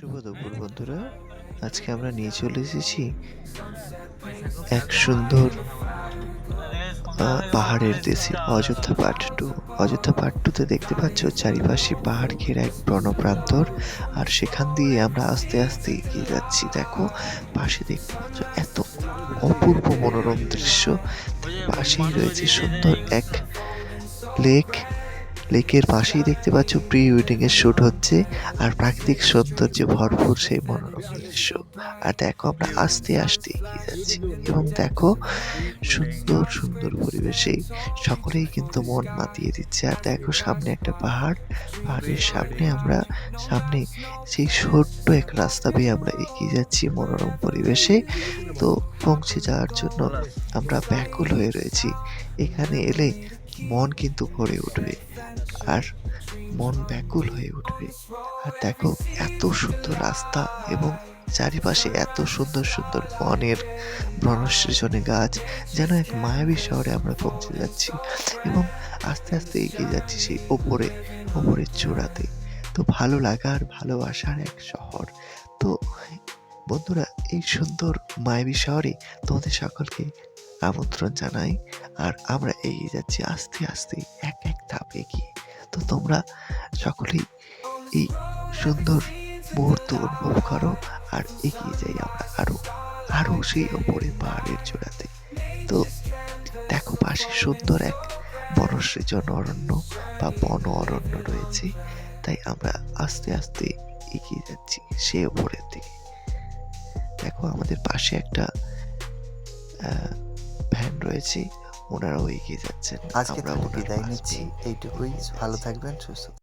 শুভ দুপুর, বন্ধুরা। আজকে আমরা নিয়ে চলে এসেছি এক সুন্দর পাহাড়ের দেশে, Ayodhya part two Ayodhya part টুতে দেখতে পাচ্ছ, চারিপাশে পাহাড় ঘেরা এক বনপ্রান্তর, আর সেখান দিয়ে আমরা আস্তে আস্তে এগিয়ে যাচ্ছি। দেখো, পাশে দেখতে পাচ্ছ, এত অপূর্ব মনোরম দৃশ্য। পাশেই রয়েছে সুন্দর এক লেক লেকের পাশেই দেখতে পাচ্ছ প্রি ওয়েডিং এর শুট হচ্ছে আর প্রাকৃতিক সৌন্দর্যে ভরপুর সেই মনোরম দৃশ্য। আর দেখো আমরা আস্তে আস্তে এগিয়ে যাচ্ছি এবং দেখো সুন্দর সুন্দর পরিবেশে সকলেই কিন্তু মন মাতিয়ে দিচ্ছে। আর দেখো সামনে একটা পাহাড়, পাহাড়ের সামনে আমরা, সামনে সেই ছোট্ট এক রাস্তা বেয়ে আমরা এগিয়ে যাচ্ছি মনোরম পরিবেশে। তো পৌঁছে যাওয়ার জন্য আমরা ব্যাকুল হয়ে রয়েছি। এখানে এলে মন কিন্তু ভরে উঠবে। আর মন ব্যাকুল হয়ে উঠবে। আর দেখো, এত সুন্দর রাস্তা এবং চারিপাশে এত সুন্দর সুন্দর বনের বনসৃজনে গাছ, যেন এক মায়াবী শহরে আমরা পৌঁছে যাচ্ছি এবং আস্তে আস্তে এগিয়ে যাচ্ছি সেই ওপরে, ওপরের চূড়াতে। তো ভালো লাগা আর ভালোবাসার এক শহর। তো বন্ধুরা, এই সুন্দর মায়াবী শহরে তোমাদের সকলকে আমন্ত্রণ জানাই। আর আমরা এগিয়ে যাচ্ছি আস্তে আস্তে এক এক ধাপ এগিয়ে। তো তোমরা সকলেই এই সুন্দর মুহূর্ত অনুভব করো আর এগিয়ে যাই আমরা আরও আরও সেই ওপরে পাহাড়ের চূড়াতে। তো দেখো পাশে সুন্দর এক বনসৃজন অরণ্য বা বন অরণ্য রয়েছে। তাই আমরা আস্তে আস্তে এগিয়ে যাচ্ছি সে ওপরের দিকে। দেখো আমাদের পাশে একটা রয়েছে ওনারাও এগিয়ে যাচ্ছেন। আজকে আমরা বিদায় নিচ্ছি। এইটুকুই। ভালো থাকবেন সুস্থ